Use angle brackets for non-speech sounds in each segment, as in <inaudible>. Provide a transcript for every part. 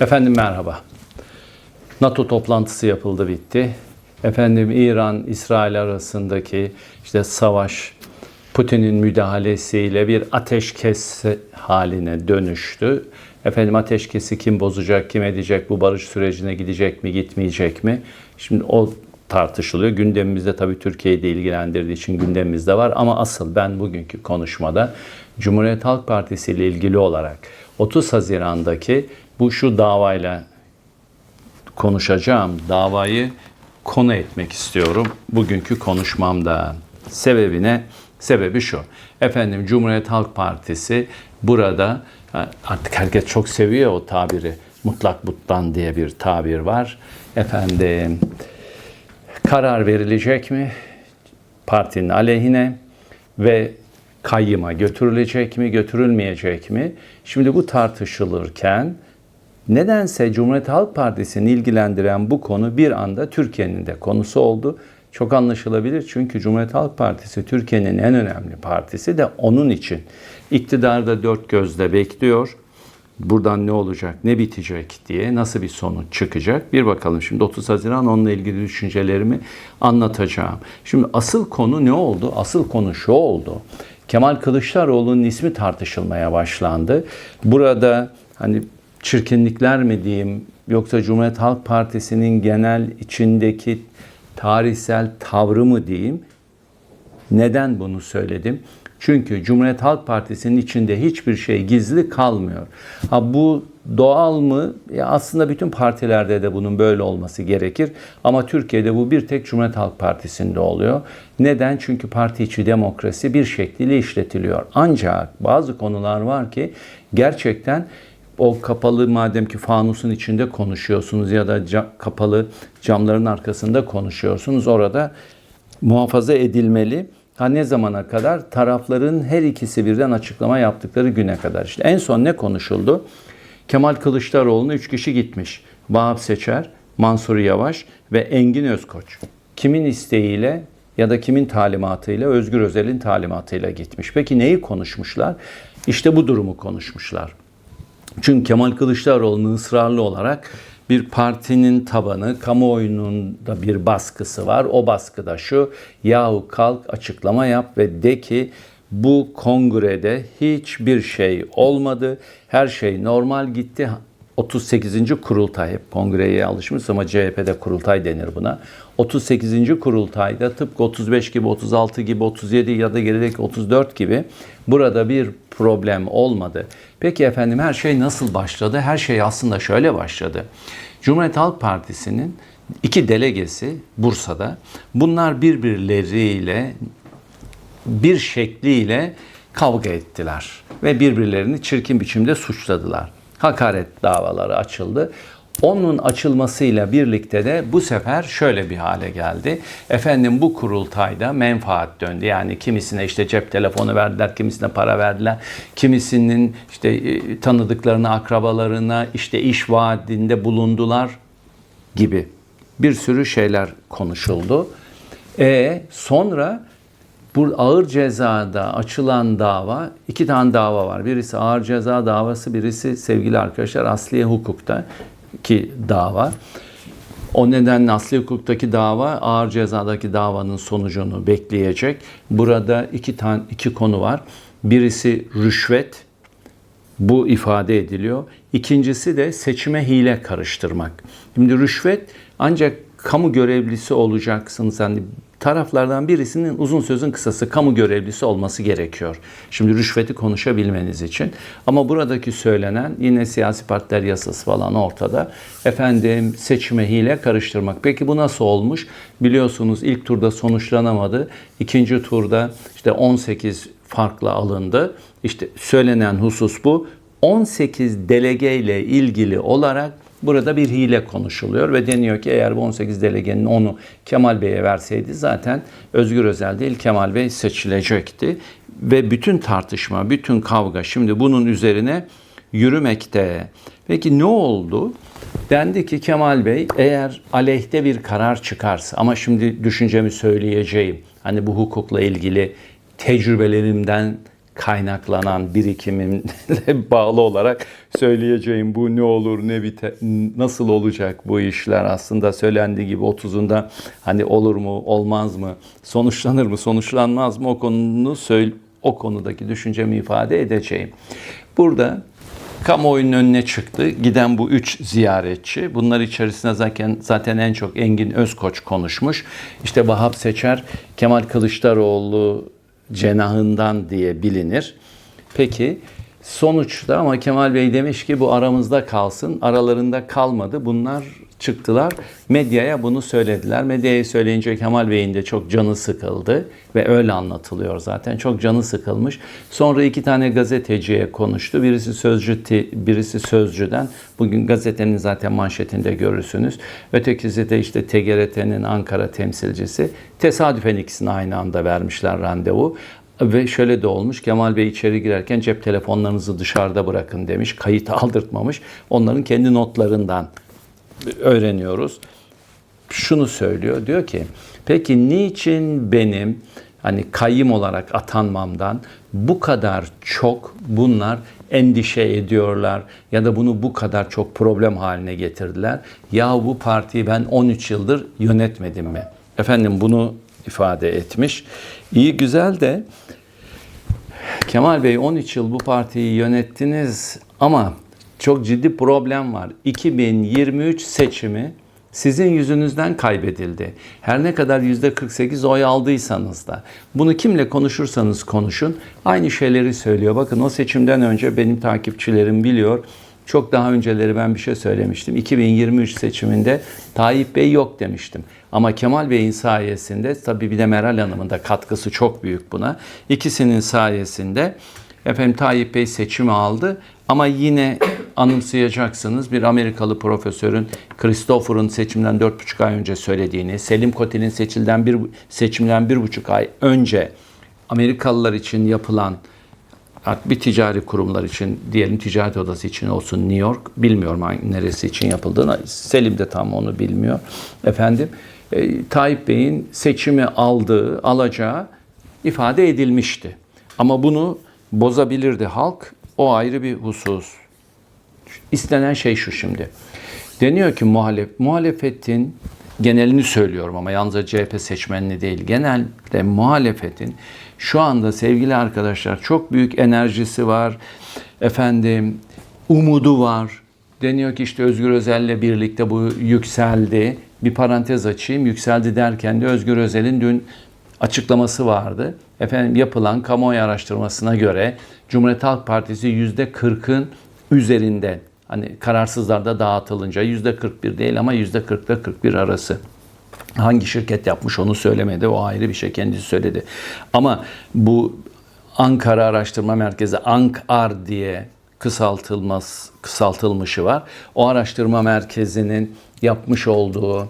Efendim merhaba. NATO toplantısı yapıldı bitti. Efendim İran İsrail arasındaki işte savaş Putin'in müdahalesiyle bir ateşkes haline dönüştü. Efendim ateşkesi kim bozacak, kim edecek, bu barış sürecine gidecek mi, gitmeyecek mi? Şimdi o tartışılıyor. Gündemimizde tabii Türkiye'yi de ilgilendirdiği için gündemimizde var. Ama asıl ben bugünkü konuşmada Cumhuriyet Halk Partisi ile ilgili olarak 30 Haziran'daki bu şu davayla konuşacağım davayı konu etmek istiyorum bugünkü konuşmamda. Sebebine sebebi şu. Efendim Cumhuriyet Halk Partisi burada artık herkes çok seviyor o tabiri. Mutlak buttan diye bir tabir var. Efendim karar verilecek mi? Partinin aleyhine ve kayyıma götürülecek mi, götürülmeyecek mi? Şimdi bu tartışılırken nedense Cumhuriyet Halk Partisi'ni ilgilendiren bu konu bir anda Türkiye'nin de konusu oldu. Çok anlaşılabilir çünkü Cumhuriyet Halk Partisi Türkiye'nin en önemli partisi de onun için. İktidarda dört gözle bekliyor. Buradan ne olacak, ne bitecek diye nasıl bir sonuç çıkacak bir bakalım. Şimdi 30 Haziran onunla ilgili düşüncelerimi anlatacağım. Şimdi asıl konu ne oldu? Asıl konu şu oldu. Kemal Kılıçdaroğlu'nun ismi tartışılmaya başlandı. Burada hani çirkinlikler mi diyeyim yoksa Cumhuriyet Halk Partisi'nin genel içindeki tarihsel tavrı mı diyeyim? Neden bunu söyledim? Çünkü Cumhuriyet Halk Partisi'nin içinde hiçbir şey gizli kalmıyor. Ha bu doğal mı? Ya aslında bütün partilerde de bunun böyle olması gerekir. Ama Türkiye'de bu bir tek Cumhuriyet Halk Partisi'nde oluyor. Neden? Çünkü parti içi demokrasi bir şekliyle işletiliyor. Ancak bazı konular var ki gerçekten o kapalı madem ki fanusun içinde konuşuyorsunuz ya da cam, kapalı camların arkasında konuşuyorsunuz orada muhafaza edilmeli. Ha ne zamana kadar? Tarafların her ikisi birden açıklama yaptıkları güne kadar. İşte en son ne konuşuldu? Kemal Kılıçdaroğlu'na üç kişi gitmiş. Vahap Seçer, Mansur Yavaş ve Engin Özkoç. Kimin isteğiyle ya da kimin talimatıyla? Özgür Özel'in talimatıyla gitmiş. Peki neyi konuşmuşlar? İşte bu durumu konuşmuşlar. Çünkü Kemal Kılıçdaroğlu'nun ısrarlı olarak bir partinin tabanı, kamuoyunun da bir baskısı var. O baskıda şu, yahu kalk açıklama yap ve de ki bu kongrede hiçbir şey olmadı. Her şey normal gitti. 38. kurultay hep kongreye alışmış ama CHP'de kurultay denir buna. 38. kurultayda tıpkı 35 gibi, 36 gibi, 37 ya da gerideki 34 gibi burada bir problem olmadı. Peki efendim her şey nasıl başladı? Her şey aslında şöyle başladı. Cumhuriyet Halk Partisi'nin iki delegesi Bursa'da. Bunlar birbirleriyle bir şekliyle kavga ettiler ve birbirlerini çirkin biçimde suçladılar. Hakaret davaları açıldı. Onun açılmasıyla birlikte de bu sefer şöyle bir hale geldi. Efendim bu kurultayda menfaat döndü. Yani kimisine işte cep telefonu verdiler, kimisine para verdiler. Kimisinin işte e, tanıdıklarına, akrabalarına işte iş vaadinde bulundular gibi bir sürü şeyler konuşuldu. E sonra bu ağır cezada açılan dava, iki tane dava var. Birisi ağır ceza davası, birisi sevgili arkadaşlar asliye hukukta ki dava. O nedenle asli hukuktaki dava ağır cezadaki davanın sonucunu bekleyecek. Burada iki tane iki konu var. Birisi rüşvet. Bu ifade ediliyor. İkincisi de seçime hile karıştırmak. Şimdi rüşvet ancak kamu görevlisi olacaksınız. Yani taraflardan birisinin uzun sözün kısası kamu görevlisi olması gerekiyor. Şimdi rüşveti konuşabilmeniz için. Ama buradaki söylenen yine siyasi partiler yasası falan ortada. Efendim seçime hile karıştırmak. Peki bu nasıl olmuş? Biliyorsunuz ilk turda sonuçlanamadı. İkinci turda işte 18 farklı alındı. İşte söylenen husus bu. 18 delege ile ilgili olarak Burada bir hile konuşuluyor ve deniyor ki eğer bu 18 delegenin onu Kemal Bey'e verseydi zaten Özgür Özel değil Kemal Bey seçilecekti. Ve bütün tartışma, bütün kavga şimdi bunun üzerine yürümekte. Peki ne oldu? Dendi ki Kemal Bey eğer aleyhte bir karar çıkarsa ama şimdi düşüncemi söyleyeceğim. Hani bu hukukla ilgili tecrübelerimden kaynaklanan birikimimle <laughs> bağlı olarak söyleyeceğim bu ne olur ne biter nasıl olacak bu işler aslında söylendiği gibi 30'unda hani olur mu olmaz mı sonuçlanır mı sonuçlanmaz mı o konunu söyle o konudaki düşüncemi ifade edeceğim. Burada kamuoyunun önüne çıktı. Giden bu üç ziyaretçi. Bunlar içerisinde zaten zaten en çok Engin Özkoç konuşmuş. İşte Vahap Seçer, Kemal Kılıçdaroğlu cenahından diye bilinir. Peki sonuçta ama Kemal Bey demiş ki bu aramızda kalsın. Aralarında kalmadı. Bunlar çıktılar. Medyaya bunu söylediler. Medyaya söyleyince Kemal Bey'in de çok canı sıkıldı ve öyle anlatılıyor zaten. Çok canı sıkılmış. Sonra iki tane gazeteciye konuştu. Birisi sözcü, birisi sözcüden. Bugün gazetenin zaten manşetinde görürsünüz. Ötekisi de işte TGRT'nin Ankara temsilcisi. Tesadüfen ikisini aynı anda vermişler randevu. Ve şöyle de olmuş Kemal Bey içeri girerken cep telefonlarınızı dışarıda bırakın demiş. Kayıt <laughs> aldırtmamış. Onların kendi notlarından öğreniyoruz. Şunu söylüyor. Diyor ki peki niçin benim hani kayyım olarak atanmamdan bu kadar çok bunlar endişe ediyorlar ya da bunu bu kadar çok problem haline getirdiler. Ya bu partiyi ben 13 yıldır yönetmedim mi? Efendim bunu ifade etmiş. İyi güzel de Kemal Bey 13 yıl bu partiyi yönettiniz ama çok ciddi problem var. 2023 seçimi sizin yüzünüzden kaybedildi. Her ne kadar %48 oy aldıysanız da bunu kimle konuşursanız konuşun aynı şeyleri söylüyor. Bakın o seçimden önce benim takipçilerim biliyor. Çok daha önceleri ben bir şey söylemiştim. 2023 seçiminde Tayyip Bey yok demiştim. Ama Kemal Bey'in sayesinde tabii bir de Meral Hanım'ın da katkısı çok büyük buna. İkisinin sayesinde efendim Tayyip Bey seçimi aldı ama yine anımsayacaksınız. Bir Amerikalı profesörün Christopher'ın seçimden 4,5 ay önce söylediğini, Selim Kotil'in seçilden bir, seçimden 1,5 ay önce Amerikalılar için yapılan bir ticari kurumlar için diyelim ticaret odası için olsun New York bilmiyorum neresi için yapıldığını. Selim de tam onu bilmiyor. Efendim e, Tayyip Bey'in seçimi aldığı alacağı ifade edilmişti. Ama bunu bozabilirdi halk. O ayrı bir husus istenen şey şu şimdi deniyor ki muhalef, muhalefetin genelini söylüyorum ama yalnızca CHP seçmenini değil genelde muhalefetin şu anda sevgili arkadaşlar çok büyük enerjisi var. Efendim umudu var. Deniyor ki işte Özgür Özel'le birlikte bu yükseldi. Bir parantez açayım. Yükseldi derken de Özgür Özel'in dün açıklaması vardı. Efendim yapılan kamuoyu araştırmasına göre Cumhuriyet Halk Partisi %40'ın üzerinde hani kararsızlarda dağıtılınca %41 değil ama %40 ile 41 arası. Hangi şirket yapmış onu söylemedi. O ayrı bir şey kendisi söyledi. Ama bu Ankara Araştırma Merkezi ANKAR diye kısaltılmaz kısaltılmışı var. O araştırma merkezinin yapmış olduğu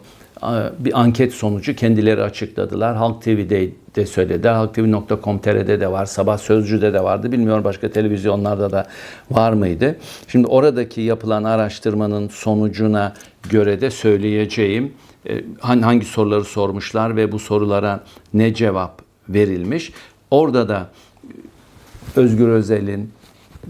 bir anket sonucu kendileri açıkladılar. Halk TV'de de söylediler. HalkTV.com.tr'de de var. Sabah Sözcü'de de vardı. Bilmiyorum başka televizyonlarda da var mıydı. Şimdi oradaki yapılan araştırmanın sonucuna göre de söyleyeceğim e, hangi soruları sormuşlar ve bu sorulara ne cevap verilmiş. Orada da Özgür Özel'in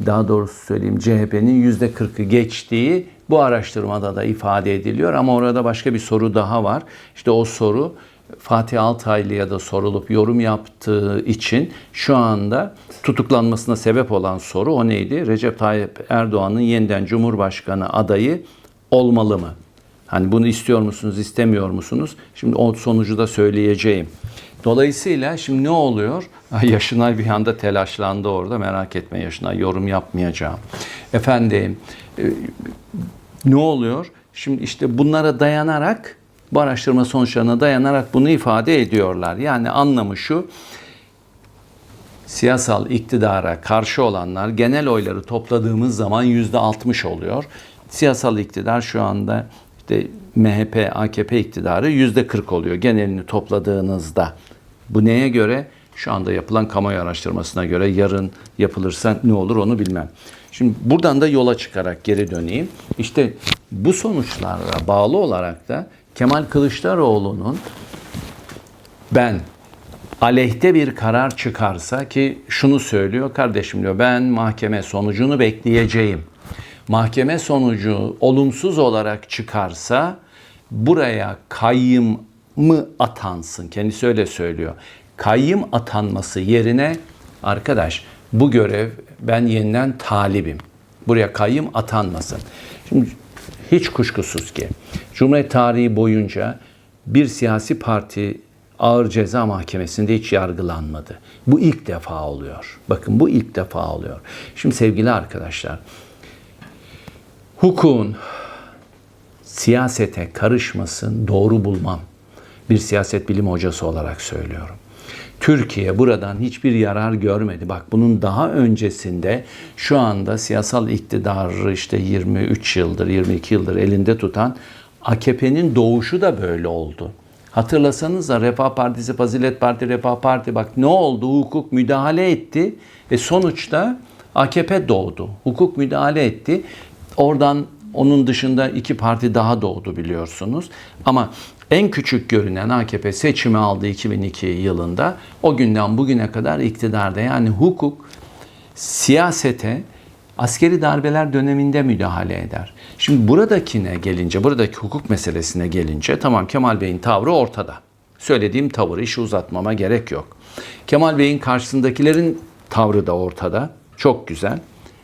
daha doğrusu söyleyeyim CHP'nin yüzde 40'ı geçtiği bu araştırmada da ifade ediliyor. Ama orada başka bir soru daha var. İşte o soru Fatih Altaylı'ya da sorulup yorum yaptığı için şu anda tutuklanmasına sebep olan soru o neydi? Recep Tayyip Erdoğan'ın yeniden Cumhurbaşkanı adayı olmalı mı? Hani bunu istiyor musunuz, istemiyor musunuz? Şimdi o sonucu da söyleyeceğim. Dolayısıyla şimdi ne oluyor? <laughs> Yaşınay bir anda telaşlandı orada. Merak etme Yaşınay yorum yapmayacağım. Efendim e, ne oluyor? Şimdi işte bunlara dayanarak bu araştırma sonuçlarına dayanarak bunu ifade ediyorlar. Yani anlamı şu siyasal iktidara karşı olanlar genel oyları topladığımız zaman yüzde 60 oluyor. Siyasal iktidar şu anda işte MHP, AKP iktidarı yüzde 40 oluyor genelini topladığınızda. Bu neye göre? Şu anda yapılan kamuoyu araştırmasına göre yarın yapılırsa ne olur onu bilmem. Şimdi buradan da yola çıkarak geri döneyim. İşte bu sonuçlara bağlı olarak da Kemal Kılıçdaroğlu'nun ben aleyhte bir karar çıkarsa ki şunu söylüyor kardeşim diyor ben mahkeme sonucunu bekleyeceğim. Mahkeme sonucu olumsuz olarak çıkarsa buraya kayyım mı atansın? Kendisi öyle söylüyor. Kayyım atanması yerine arkadaş bu görev ben yeniden talibim. Buraya kayyım atanmasın. Şimdi hiç kuşkusuz ki Cumhuriyet tarihi boyunca bir siyasi parti ağır ceza mahkemesinde hiç yargılanmadı. Bu ilk defa oluyor. Bakın bu ilk defa oluyor. Şimdi sevgili arkadaşlar, hukukun siyasete karışmasın doğru bulmam. Bir siyaset bilim hocası olarak söylüyorum. Türkiye buradan hiçbir yarar görmedi. Bak bunun daha öncesinde şu anda siyasal iktidarı işte 23 yıldır, 22 yıldır elinde tutan AKP'nin doğuşu da böyle oldu. Hatırlasanız da Refah Partisi, Fazilet Parti, Refah Parti bak ne oldu? Hukuk müdahale etti ve sonuçta AKP doğdu. Hukuk müdahale etti. Oradan onun dışında iki parti daha doğdu biliyorsunuz. Ama en küçük görünen AKP seçimi aldı 2002 yılında. O günden bugüne kadar iktidarda. Yani hukuk siyasete askeri darbeler döneminde müdahale eder. Şimdi buradakine gelince, buradaki hukuk meselesine gelince tamam Kemal Bey'in tavrı ortada. Söylediğim tavır işi uzatmama gerek yok. Kemal Bey'in karşısındakilerin tavrı da ortada. Çok güzel.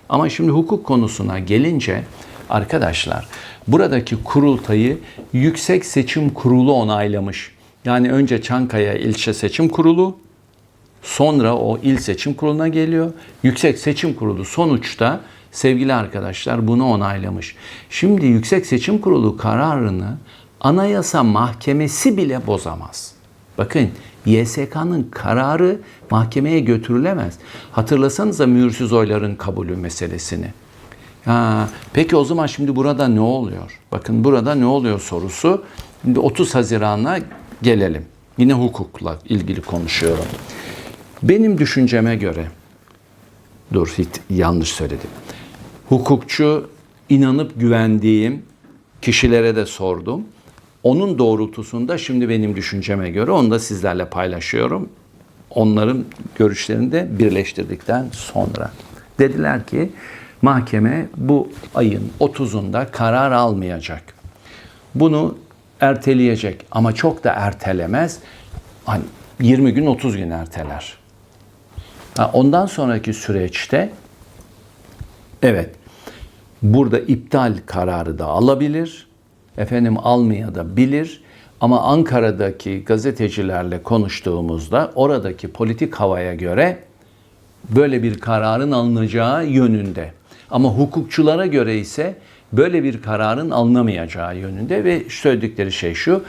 Ama şimdi hukuk konusuna gelince arkadaşlar buradaki kurultayı Yüksek Seçim Kurulu onaylamış. Yani önce Çankaya İlçe Seçim Kurulu, Sonra o il seçim kuruluna geliyor. Yüksek Seçim Kurulu sonuçta sevgili arkadaşlar bunu onaylamış. Şimdi Yüksek Seçim Kurulu kararını Anayasa Mahkemesi bile bozamaz. Bakın YSK'nın kararı mahkemeye götürülemez. Hatırlasanıza mühürsüz oyların kabulü meselesini. Ha, peki o zaman şimdi burada ne oluyor? Bakın burada ne oluyor sorusu. Şimdi 30 Haziran'a gelelim. Yine hukukla ilgili konuşuyorum. Benim düşünceme göre, dur hiç yanlış söyledim. Hukukçu inanıp güvendiğim kişilere de sordum. Onun doğrultusunda şimdi benim düşünceme göre onu da sizlerle paylaşıyorum. Onların görüşlerini de birleştirdikten sonra. Dediler ki mahkeme bu ayın 30'unda karar almayacak. Bunu erteleyecek ama çok da ertelemez. Hani 20 gün 30 gün erteler. Ondan sonraki süreçte evet burada iptal kararı da alabilir. Efendim almaya da bilir. Ama Ankara'daki gazetecilerle konuştuğumuzda oradaki politik havaya göre böyle bir kararın alınacağı yönünde. Ama hukukçulara göre ise böyle bir kararın alınamayacağı yönünde ve söyledikleri şey şu.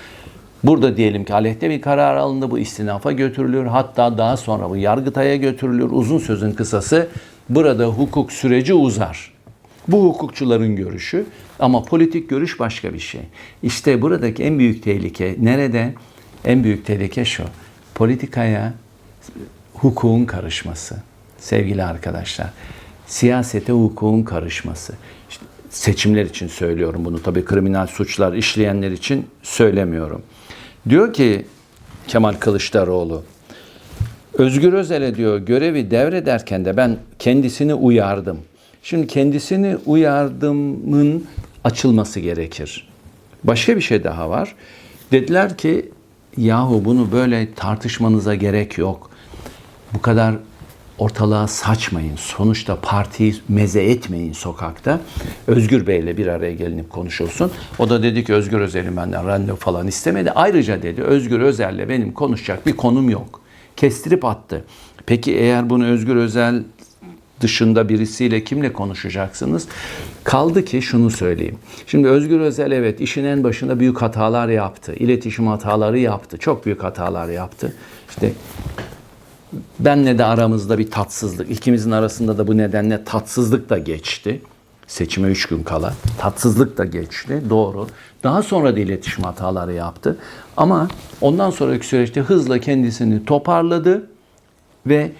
Burada diyelim ki aleyhte bir karar alındı, bu istinafa götürülür. Hatta daha sonra bu yargıtaya götürülür. Uzun sözün kısası burada hukuk süreci uzar. Bu hukukçuların görüşü ama politik görüş başka bir şey. İşte buradaki en büyük tehlike nerede? En büyük tehlike şu. Politikaya hukukun karışması. Sevgili arkadaşlar. Siyasete hukukun karışması. İşte seçimler için söylüyorum bunu. Tabii kriminal suçlar işleyenler için söylemiyorum. Diyor ki Kemal Kılıçdaroğlu, Özgür Özel'e diyor görevi devrederken de ben kendisini uyardım. Şimdi kendisini uyardımın açılması gerekir. Başka bir şey daha var. Dediler ki yahu bunu böyle tartışmanıza gerek yok. Bu kadar ortalığa saçmayın. Sonuçta partiyi meze etmeyin sokakta. Özgür Bey'le bir araya gelinip konuşulsun. O da dedi ki Özgür Özel'in benden randevu falan istemedi. Ayrıca dedi Özgür Özel'le benim konuşacak bir konum yok. Kestirip attı. Peki eğer bunu Özgür Özel dışında birisiyle kimle konuşacaksınız? Kaldı ki şunu söyleyeyim. Şimdi Özgür Özel evet işin en başında büyük hatalar yaptı. İletişim hataları yaptı. Çok büyük hatalar yaptı. İşte benle de aramızda bir tatsızlık, ikimizin arasında da bu nedenle tatsızlık da geçti. Seçime üç gün kala. Tatsızlık da geçti, doğru. Daha sonra da iletişim hataları yaptı. Ama ondan sonraki süreçte hızla kendisini toparladı ve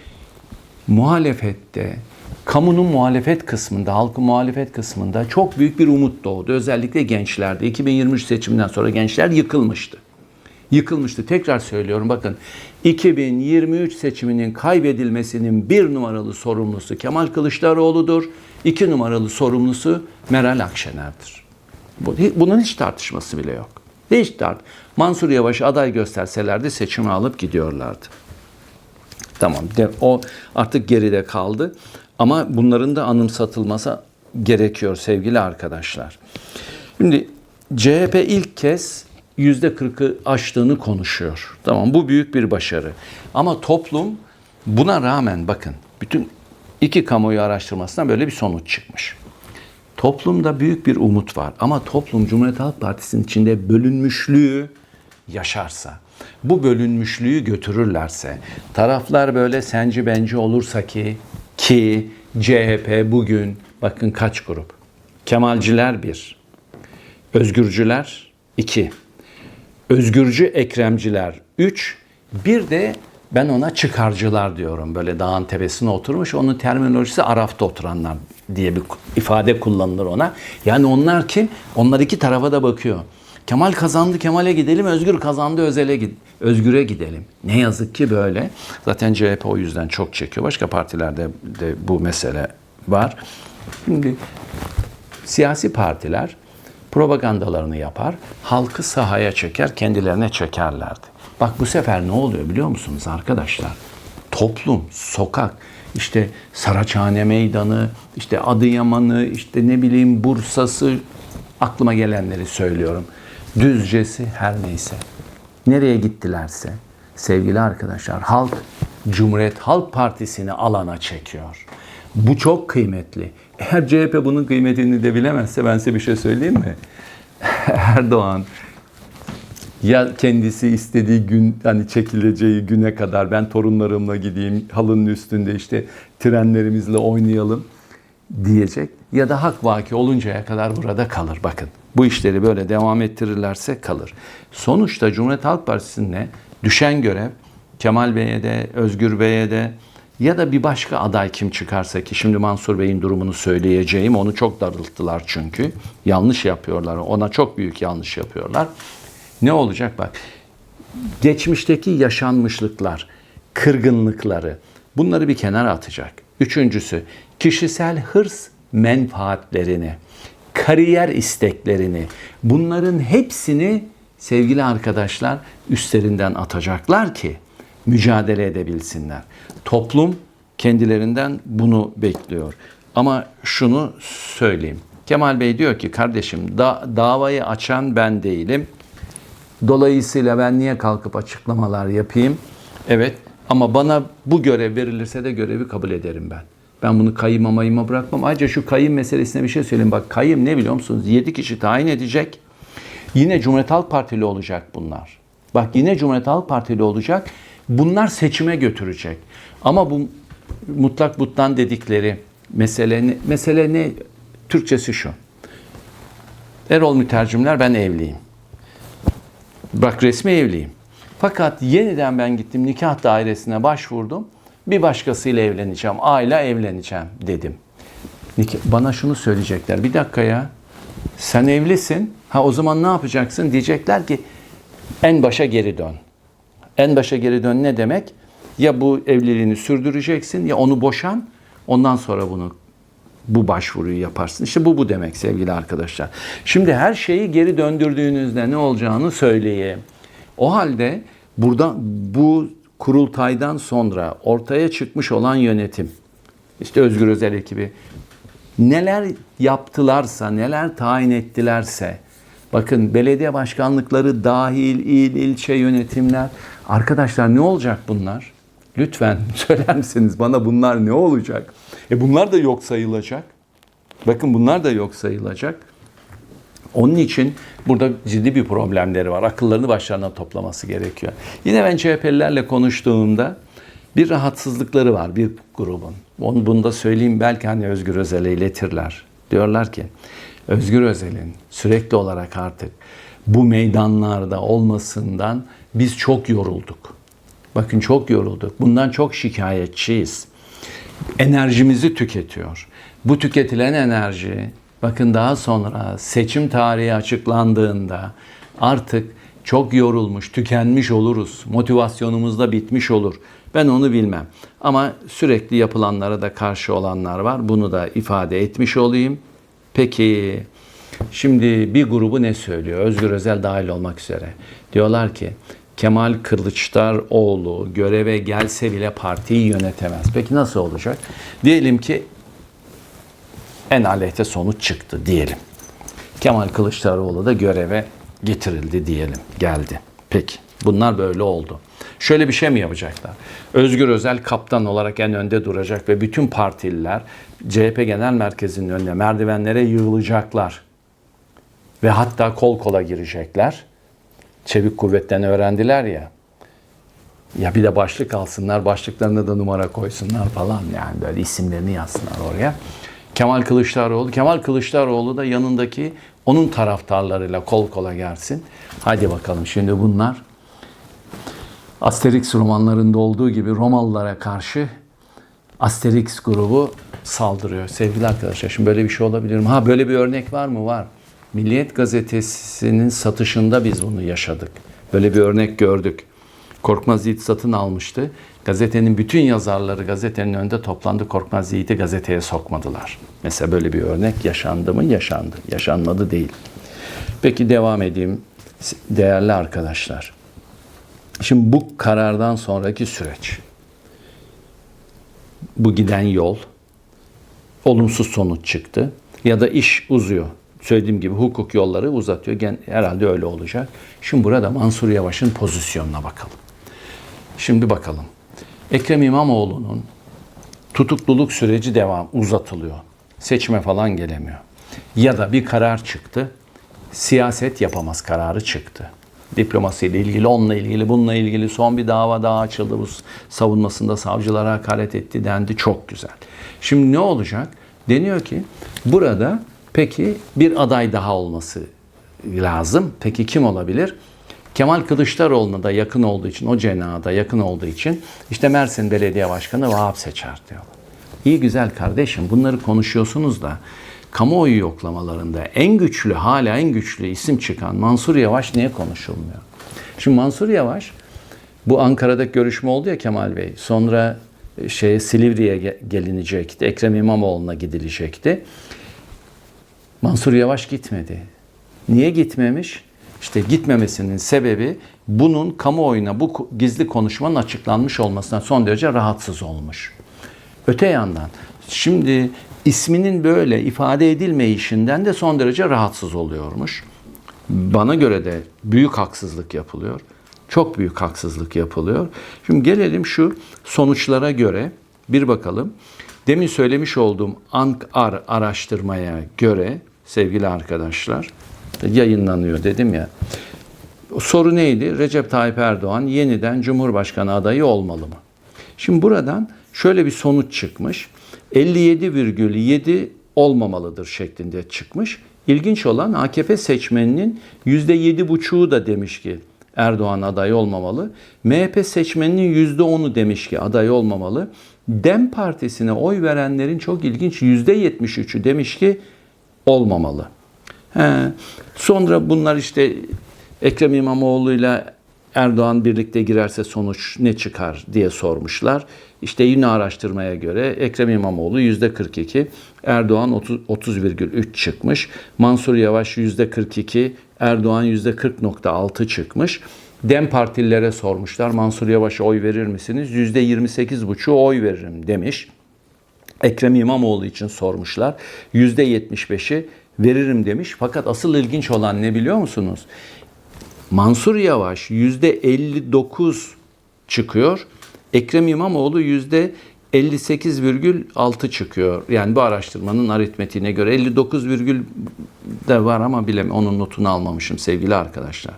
muhalefette, kamunun muhalefet kısmında, halkın muhalefet kısmında çok büyük bir umut doğdu. Özellikle gençlerde. 2023 seçiminden sonra gençler yıkılmıştı. Yıkılmıştı. Tekrar söylüyorum bakın 2023 seçiminin kaybedilmesinin bir numaralı sorumlusu Kemal Kılıçdaroğlu'dur. iki numaralı sorumlusu Meral Akşener'dir. Bu- Bunun hiç tartışması bile yok. Hiç tart. Mansur Yavaş aday gösterselerdi seçimi alıp gidiyorlardı. Tamam. O artık geride kaldı. Ama bunların da anımsatılması gerekiyor sevgili arkadaşlar. Şimdi CHP ilk kez %40'ı aştığını konuşuyor. Tamam bu büyük bir başarı. Ama toplum buna rağmen bakın bütün iki kamuoyu araştırmasından böyle bir sonuç çıkmış. Toplumda büyük bir umut var ama toplum Cumhuriyet Halk Partisi'nin içinde bölünmüşlüğü yaşarsa, bu bölünmüşlüğü götürürlerse, taraflar böyle senci benci olursa ki ki CHP bugün bakın kaç grup? Kemalciler bir, Özgürcüler iki, Özgürcü Ekremciler 3. Bir de ben ona çıkarcılar diyorum. Böyle dağın tepesine oturmuş. Onun terminolojisi Araf'ta oturanlar diye bir ifade kullanılır ona. Yani onlar kim? Onlar iki tarafa da bakıyor. Kemal kazandı Kemal'e gidelim, Özgür kazandı Özel'e gid Özgür'e gidelim. Ne yazık ki böyle. Zaten CHP o yüzden çok çekiyor. Başka partilerde de bu mesele var. Şimdi siyasi partiler propagandalarını yapar, halkı sahaya çeker, kendilerine çekerlerdi. Bak bu sefer ne oluyor biliyor musunuz arkadaşlar? Toplum, sokak, işte Saraçhane Meydanı, işte Adıyaman'ı, işte ne bileyim Bursa'sı, aklıma gelenleri söylüyorum. Düzcesi her neyse. Nereye gittilerse sevgili arkadaşlar halk Cumhuriyet Halk Partisi'ni alana çekiyor. Bu çok kıymetli. Eğer CHP bunun kıymetini de bilemezse ben size bir şey söyleyeyim mi? <laughs> Erdoğan ya kendisi istediği gün hani çekileceği güne kadar ben torunlarımla gideyim halının üstünde işte trenlerimizle oynayalım diyecek ya da hak vaki oluncaya kadar burada kalır bakın. Bu işleri böyle devam ettirirlerse kalır. Sonuçta Cumhuriyet Halk Partisi'ne düşen görev Kemal Bey'e de Özgür Bey'e de ya da bir başka aday kim çıkarsa ki şimdi Mansur Bey'in durumunu söyleyeceğim. Onu çok darılttılar çünkü. Yanlış yapıyorlar. Ona çok büyük yanlış yapıyorlar. Ne olacak bak. Geçmişteki yaşanmışlıklar, kırgınlıkları bunları bir kenara atacak. Üçüncüsü kişisel hırs menfaatlerini, kariyer isteklerini bunların hepsini sevgili arkadaşlar üstlerinden atacaklar ki mücadele edebilsinler. Toplum kendilerinden bunu bekliyor. Ama şunu söyleyeyim. Kemal Bey diyor ki kardeşim da, davayı açan ben değilim. Dolayısıyla ben niye kalkıp açıklamalar yapayım? Evet ama bana bu görev verilirse de görevi kabul ederim ben. Ben bunu kayıma mayıma bırakmam. Ayrıca şu kayım meselesine bir şey söyleyeyim. Bak kayım ne biliyor musunuz? 7 kişi tayin edecek. Yine Cumhuriyet Halk Partili olacak bunlar. Bak yine Cumhuriyet Halk Partili olacak. Bunlar seçime götürecek. Ama bu mutlak buttan dedikleri mesele ne? Mesele ne? Türkçesi şu. Erol mütercimler ben evliyim. Bak resmi evliyim. Fakat yeniden ben gittim nikah dairesine başvurdum. Bir başkasıyla evleneceğim. Aile evleneceğim dedim. Bana şunu söyleyecekler. Bir dakika ya. Sen evlisin. Ha o zaman ne yapacaksın? Diyecekler ki en başa geri dön. En başa geri dön ne demek? Ya bu evliliğini sürdüreceksin ya onu boşan. Ondan sonra bunu bu başvuruyu yaparsın. İşte bu bu demek sevgili arkadaşlar. Şimdi her şeyi geri döndürdüğünüzde ne olacağını söyleyeyim. O halde burada bu kurultaydan sonra ortaya çıkmış olan yönetim, işte Özgür Özel ekibi neler yaptılarsa, neler tayin ettilerse, bakın belediye başkanlıkları dahil, il, ilçe yönetimler, arkadaşlar ne olacak bunlar? Lütfen <laughs> söyler misiniz bana bunlar ne olacak? E bunlar da yok sayılacak. Bakın bunlar da yok sayılacak. Onun için burada ciddi bir problemleri var. Akıllarını başlarına toplaması gerekiyor. Yine ben CHP'lilerle konuştuğumda bir rahatsızlıkları var bir grubun. Onu bunu da söyleyeyim belki hani Özgür Özel'e iletirler. Diyorlar ki Özgür Özel'in sürekli olarak artık bu meydanlarda olmasından biz çok yorulduk. Bakın çok yorulduk. Bundan çok şikayetçiyiz. Enerjimizi tüketiyor. Bu tüketilen enerji bakın daha sonra seçim tarihi açıklandığında artık çok yorulmuş, tükenmiş oluruz. Motivasyonumuz da bitmiş olur. Ben onu bilmem. Ama sürekli yapılanlara da karşı olanlar var. Bunu da ifade etmiş olayım. Peki şimdi bir grubu ne söylüyor? Özgür Özel dahil olmak üzere. Diyorlar ki Kemal Kılıçdaroğlu göreve gelse bile partiyi yönetemez. Peki nasıl olacak? Diyelim ki en aleyhte sonuç çıktı diyelim. Kemal Kılıçdaroğlu da göreve getirildi diyelim, geldi. Peki, bunlar böyle oldu. Şöyle bir şey mi yapacaklar? Özgür Özel kaptan olarak en önde duracak ve bütün partililer CHP Genel Merkezi'nin önüne merdivenlere yığılacaklar. Ve hatta kol kola girecekler. Çevik kuvvetten öğrendiler ya. Ya bir de başlık alsınlar, başlıklarına da numara koysunlar falan yani böyle isimlerini yazsınlar oraya. Kemal Kılıçdaroğlu, Kemal Kılıçdaroğlu da yanındaki onun taraftarlarıyla kol kola gelsin. Hadi bakalım şimdi bunlar Asterix romanlarında olduğu gibi Romalılara karşı Asterix grubu saldırıyor. Sevgili arkadaşlar şimdi böyle bir şey olabilir mi? Ha böyle bir örnek var mı? Var. Milliyet gazetesinin satışında biz bunu yaşadık. Böyle bir örnek gördük. Korkmaz Yiğit satın almıştı. Gazetenin bütün yazarları gazetenin önünde toplandı. Korkmaz Yiğit'i gazeteye sokmadılar. Mesela böyle bir örnek yaşandı mı? Yaşandı. Yaşanmadı değil. Peki devam edeyim. Değerli arkadaşlar. Şimdi bu karardan sonraki süreç. Bu giden yol olumsuz sonuç çıktı. Ya da iş uzuyor. Söylediğim gibi hukuk yolları uzatıyor. Gen- Herhalde öyle olacak. Şimdi burada Mansur Yavaş'ın pozisyonuna bakalım. Şimdi bakalım. Ekrem İmamoğlu'nun tutukluluk süreci devam uzatılıyor. Seçime falan gelemiyor. Ya da bir karar çıktı. Siyaset yapamaz kararı çıktı. Diplomasiyle ilgili, onunla ilgili, bununla ilgili son bir dava daha açıldı. Bu savunmasında savcılara hakaret etti dendi. Çok güzel. Şimdi ne olacak? Deniyor ki burada peki bir aday daha olması lazım. Peki kim olabilir? Kemal Kılıçdaroğlu'na da yakın olduğu için, o cenahada yakın olduğu için işte Mersin Belediye Başkanı Vahap Seçer diyorlar. İyi güzel kardeşim bunları konuşuyorsunuz da kamuoyu yoklamalarında en güçlü, hala en güçlü isim çıkan Mansur Yavaş niye konuşulmuyor? Şimdi Mansur Yavaş bu Ankara'daki görüşme oldu ya Kemal Bey. Sonra şey Silivri'ye gelinecekti. Ekrem İmamoğlu'na gidilecekti. Mansur Yavaş gitmedi. Niye gitmemiş? İşte gitmemesinin sebebi bunun kamuoyuna bu gizli konuşmanın açıklanmış olmasına son derece rahatsız olmuş. Öte yandan şimdi isminin böyle ifade edilmeyişinden de son derece rahatsız oluyormuş. Bana göre de büyük haksızlık yapılıyor. Çok büyük haksızlık yapılıyor. Şimdi gelelim şu sonuçlara göre bir bakalım. Demin söylemiş olduğum ANKAR araştırmaya göre sevgili arkadaşlar yayınlanıyor dedim ya. Soru neydi? Recep Tayyip Erdoğan yeniden Cumhurbaşkanı adayı olmalı mı? Şimdi buradan şöyle bir sonuç çıkmış. 57,7 olmamalıdır şeklinde çıkmış. İlginç olan AKP seçmeninin %7,5'u da demiş ki Erdoğan aday olmamalı. MHP seçmeninin %10'u demiş ki aday olmamalı. Dem Partisi'ne oy verenlerin çok ilginç %73'ü demiş ki olmamalı. He. Sonra bunlar işte Ekrem İmamoğlu ile Erdoğan birlikte girerse sonuç ne çıkar diye sormuşlar. İşte yine araştırmaya göre Ekrem İmamoğlu %42, Erdoğan 30,3 çıkmış. Mansur Yavaş %42, Erdoğan %40.6 çıkmış. Dem partililere sormuşlar Mansur Yavaş'a oy verir misiniz? %28,5'u oy veririm demiş. Ekrem İmamoğlu için sormuşlar. %75'i veririm demiş. Fakat asıl ilginç olan ne biliyor musunuz? Mansur Yavaş %59 çıkıyor. Ekrem İmamoğlu %58,6 çıkıyor. Yani bu araştırmanın aritmetiğine göre 59 virgül de var ama bilem onun notunu almamışım sevgili arkadaşlar.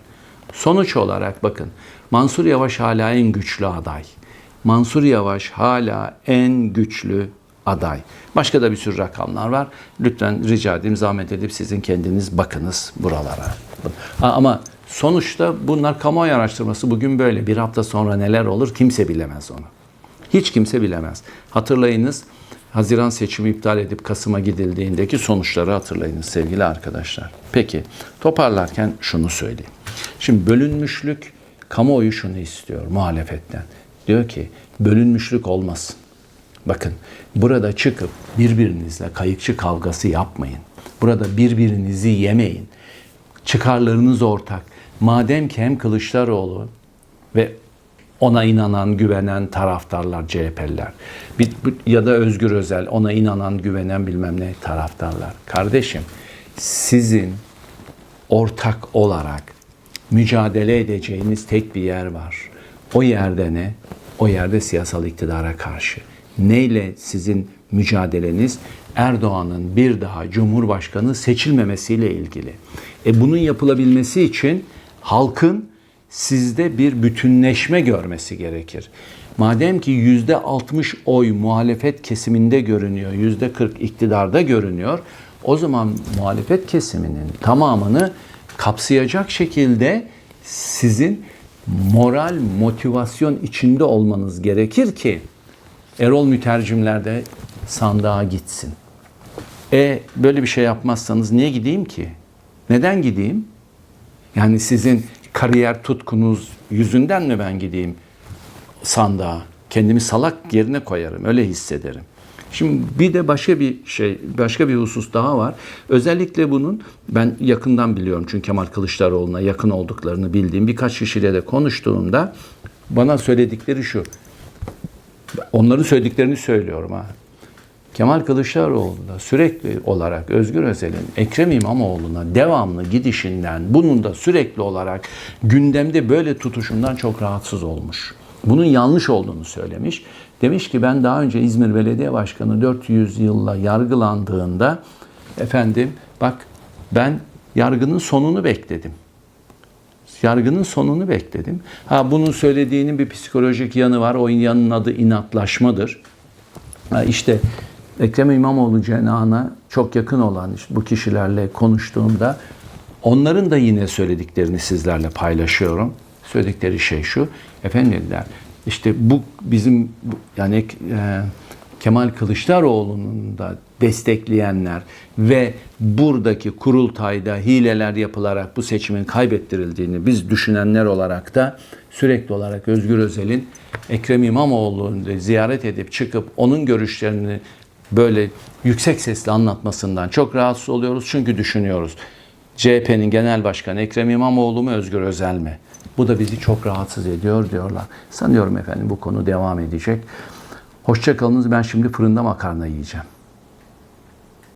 Sonuç olarak bakın Mansur Yavaş hala en güçlü aday. Mansur Yavaş hala en güçlü aday. Başka da bir sürü rakamlar var. Lütfen rica edeyim zahmet edip sizin kendiniz bakınız buralara. Ama sonuçta bunlar kamuoyu araştırması bugün böyle. Bir hafta sonra neler olur kimse bilemez onu. Hiç kimse bilemez. Hatırlayınız Haziran seçimi iptal edip Kasım'a gidildiğindeki sonuçları hatırlayınız sevgili arkadaşlar. Peki toparlarken şunu söyleyeyim. Şimdi bölünmüşlük kamuoyu şunu istiyor muhalefetten. Diyor ki bölünmüşlük olmasın. Bakın burada çıkıp birbirinizle kayıkçı kavgası yapmayın. Burada birbirinizi yemeyin. Çıkarlarınız ortak. Madem ki hem Kılıçdaroğlu ve ona inanan, güvenen taraftarlar, CHP'liler. Ya da Özgür Özel, ona inanan, güvenen bilmem ne taraftarlar. Kardeşim, sizin ortak olarak mücadele edeceğiniz tek bir yer var. O yerde ne? O yerde siyasal iktidara karşı. Neyle sizin mücadeleniz? Erdoğan'ın bir daha Cumhurbaşkanı seçilmemesiyle ilgili. E bunun yapılabilmesi için halkın sizde bir bütünleşme görmesi gerekir. Madem ki yüzde 60 oy muhalefet kesiminde görünüyor, yüzde 40 iktidarda görünüyor, o zaman muhalefet kesiminin tamamını kapsayacak şekilde sizin moral, motivasyon içinde olmanız gerekir ki Erol mütercimler de sandığa gitsin. E böyle bir şey yapmazsanız niye gideyim ki? Neden gideyim? Yani sizin kariyer tutkunuz yüzünden mi ben gideyim sandığa? Kendimi salak yerine koyarım. Öyle hissederim. Şimdi bir de başka bir şey, başka bir husus daha var. Özellikle bunun ben yakından biliyorum çünkü Kemal Kılıçdaroğlu'na yakın olduklarını bildiğim birkaç kişiyle de konuştuğumda bana söyledikleri şu. Onların söylediklerini söylüyorum ha. Kemal Kılıçdaroğlu da sürekli olarak Özgür Özel'in Ekrem İmamoğlu'na devamlı gidişinden, bunun da sürekli olarak gündemde böyle tutuşundan çok rahatsız olmuş. Bunun yanlış olduğunu söylemiş. Demiş ki ben daha önce İzmir Belediye Başkanı 400 yılla yargılandığında efendim bak ben yargının sonunu bekledim. Yargının sonunu bekledim. Ha bunun söylediğinin bir psikolojik yanı var. O yanın adı inatlaşmadır. Ha, işte Ekrem İmamoğlu cenahına çok yakın olan işte bu kişilerle konuştuğumda onların da yine söylediklerini sizlerle paylaşıyorum. Söyledikleri şey şu. Efendim dediler işte bu bizim yani e, Kemal Kılıçdaroğlu'nun da destekleyenler ve buradaki kurultayda hileler yapılarak bu seçimin kaybettirildiğini biz düşünenler olarak da sürekli olarak Özgür Özel'in Ekrem İmamoğlu'nu ziyaret edip çıkıp onun görüşlerini böyle yüksek sesle anlatmasından çok rahatsız oluyoruz. Çünkü düşünüyoruz. CHP'nin genel başkanı Ekrem İmamoğlu mu Özgür Özel mi? Bu da bizi çok rahatsız ediyor diyorlar. Sanıyorum efendim bu konu devam edecek. Hoşçakalınız. Ben şimdi fırında makarna yiyeceğim.